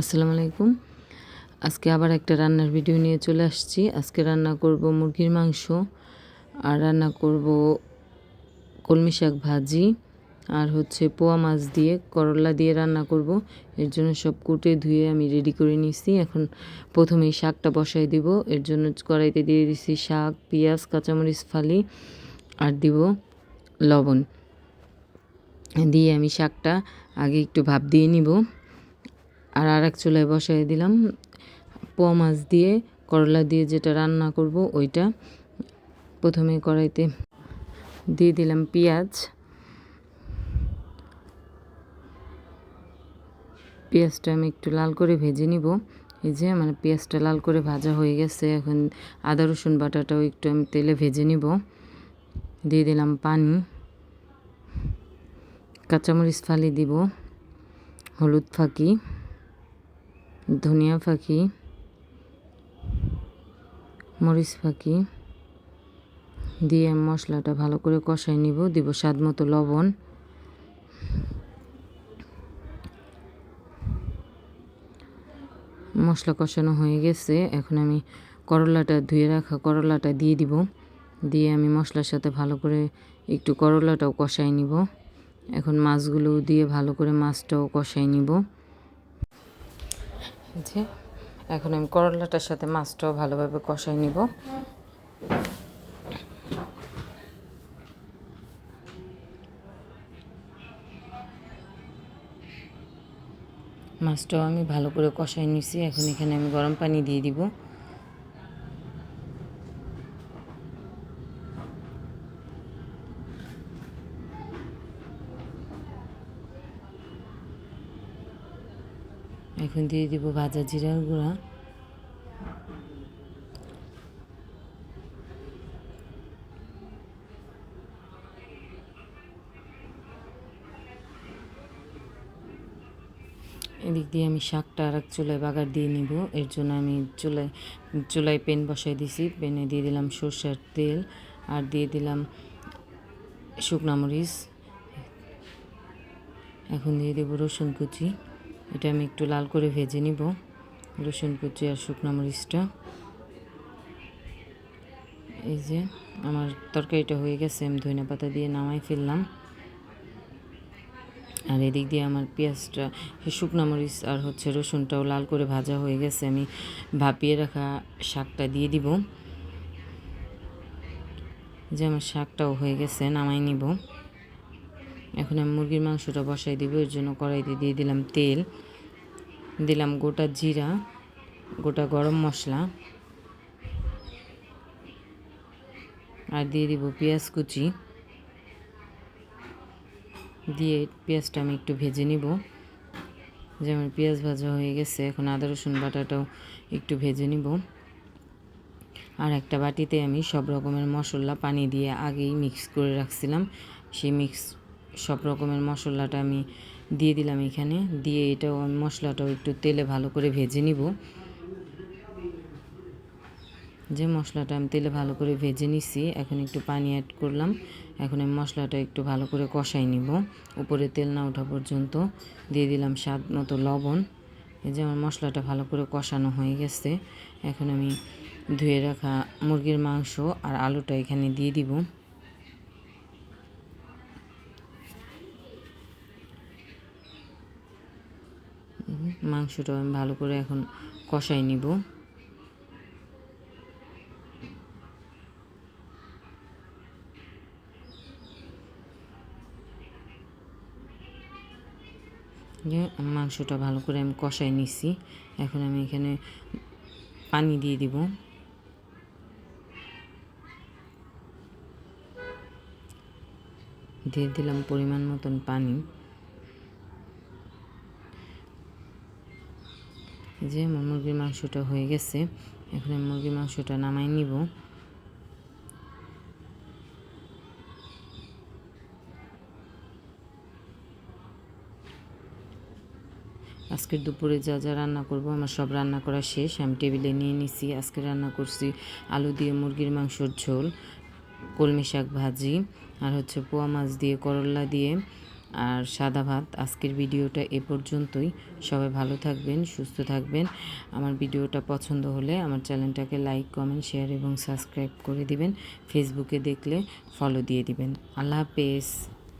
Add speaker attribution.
Speaker 1: আসসালামু আলাইকুম। আজকে আবার একটা রান্নার ভিডিও নিয়ে চলে আসছি। আজকে রান্না করব মুরগির মাংস আর রান্না করব কলমি শাক ভাজি আর হচ্ছে পোয়া মাছ দিয়ে, করলা দিয়ে রান্না করব। এর জন্য সব কুটে ধুয়ে আমি রেডি করে নিয়েছি। এখন প্রথমেই শাকটা বসাই দিব। এর জন্য কড়াইতে দিয়ে দিছি শাক, পেঁয়াজ, কাঁচামরিচ, ফালি আর দিব লবণ। দিয়ে আমি শাকটা আগে একটু ভাপ দিয়ে নিব। আর আর এক চুলায় বসাই দিলাম পোয়া মাছ দিয়ে, করলা দিয়ে যেটা রান্না করব ওইটা প্রথমে কড়াইতে দিয়ে দিলাম পেঁয়াজ। পেঁয়াজটা আমি একটু লাল করে ভেজে নিব। এই যে মানে পেঁয়াজটা লাল করে ভাজা হয়ে গেছে, এখন আদা, রসুন বাটাটাও একটু আমি তেলে ভেজে নিব। দিয়ে দিলাম পানি। কাঁচামরিচ ফালি দিব, হলুদ ফাঁকি। ধনিয়া ফাঁকি, মরিচ ফাঁকি দিয়ে মশলাটা ভালো করে কষাই নিব। দিব স্বাদ মতো লবণ। মশলা কষানো হয়ে গেছে। এখন আমি করলাটা ধুয়ে রাখা করলাটা দিয়ে দিব। দিয়ে আমি মশলার সাথে ভালো করে একটু করলাটাও কষাই নিব। এখন মাছগুলো দিয়ে ভালো করে মাছটাও কষাই নিব। যে এখন আমি করলাটার সাথে মাছটাও ভালোভাবে কষাই নিব। মাছটাও আমি ভালো করে কষাই নিছি। এখন এখানে আমি গরম পানি দিয়ে দিব। এখন দিয়ে দিব ভাজা জিরার গুঁড়া। এদিক দিয়ে আমি শাকটা আর এক চুলায় বাগার দিয়ে নিব। এর জন্য আমি চুলায় চুলায় পেন বসাই দিছি। পেনে দিয়ে দিলাম সর্ষের তেল আর দিয়ে দিলাম শুকনা মরিচ। এখন দিয়ে দেবো রসুন কুচি। এটা আমি একটু লাল করে ভেজে নিব। রসুন কুচি আর শুকনো মরিচটা। এই যে আমার তরকারিটা হয়ে গেছে, আমি ধনিয়া পাতা দিয়ে নামাই ফেললাম। আর এদিক দিয়ে আমার পেঁয়াজটা শুকনো মরিচ আর হচ্ছে রসুনটাও লাল করে ভাজা হয়ে গেছে, আমি ভাপিয়ে রাখা শাকটা দিয়ে দিব। যে আমার শাকটাও হয়ে গেছে, নামাই নিব। এখন আমি মুরগির মাংসটা বসাই দিব এর জন্য কড়াইতে দিয়ে দিলাম তেল। দিলাম গোটা জিরা, গোটা গরম মশলা। আর দিয়ে দিব পেঁয়াজ কুচি। দিয়ে পেঁয়াজটা আমি একটু ভেজে নিব। যেমন পেঁয়াজ ভাজা হয়ে গেছে, এখন আদা, রসুন বাটাটাও একটু ভেজে নিব। আর একটা বাটিতে আমি সব রকমের মশলা, পানি দিয়ে আগেই মিক্স করে রাখছিলাম। সেই মিক্স সব রকমের মশলাটা আমি দিয়ে দিলাম এখানে। দিয়ে এটাও মশলাটাও একটু তেলে ভালো করে ভেজে নিব। যে মশলাটা আমি তেলে ভালো করে ভেজে নিছি, এখন একটু পানি অ্যাড করলাম। এখন আমি মশলাটা একটু ভালো করে কষাই নিব। উপরে তেল না ওঠা পর্যন্ত দিয়ে দিলাম স্বাদ মতো লবণ। এই যে আমার মশলাটা ভালো করে কষানো হয়ে গেছে। এখন আমি ধুয়ে রাখা মুরগির মাংস আর আলুটা এখানে দিয়ে দিব। মাংসটা আমি ভালো করে এখন কষাই নিব। মাংসটা ভালো করে আমি কষাই নিছি। এখন আমি এখানে পানি দিয়ে দিব। দিয়ে দিলাম পরিমাণ মতন পানি। যে মুরগির মাংসটা হয়ে গেছে, এখন আমি মুরগির মাংসটা নামাই নিব। আজকের দুপুরে যা যা রান্না করব, আমার সব রান্না করা শেষ। আমি টেবিলে নিয়ে নিছি, আজকে রান্না করছি আলু দিয়ে মুরগির মাংসর ঝোল, কলমি শাক ভাজি, আর হচ্ছে পোয়া মাছ দিয়ে, করলা দিয়ে। আর সাদা ভাত আজকের ভিডিওটা এ পর্যন্তই। সবাই ভালো থাকবেন, সুস্থ থাকবেন। আমার ভিডিওটা পছন্দ হলে আমার চ্যানেলটাকে লাইক, কমেন্ট, শেয়ার এবং সাবস্ক্রাইব করে দিবেন। ফেসবুকে দেখলে ফলো দিয়ে দিবেন। আল্লাহ হাফেজ।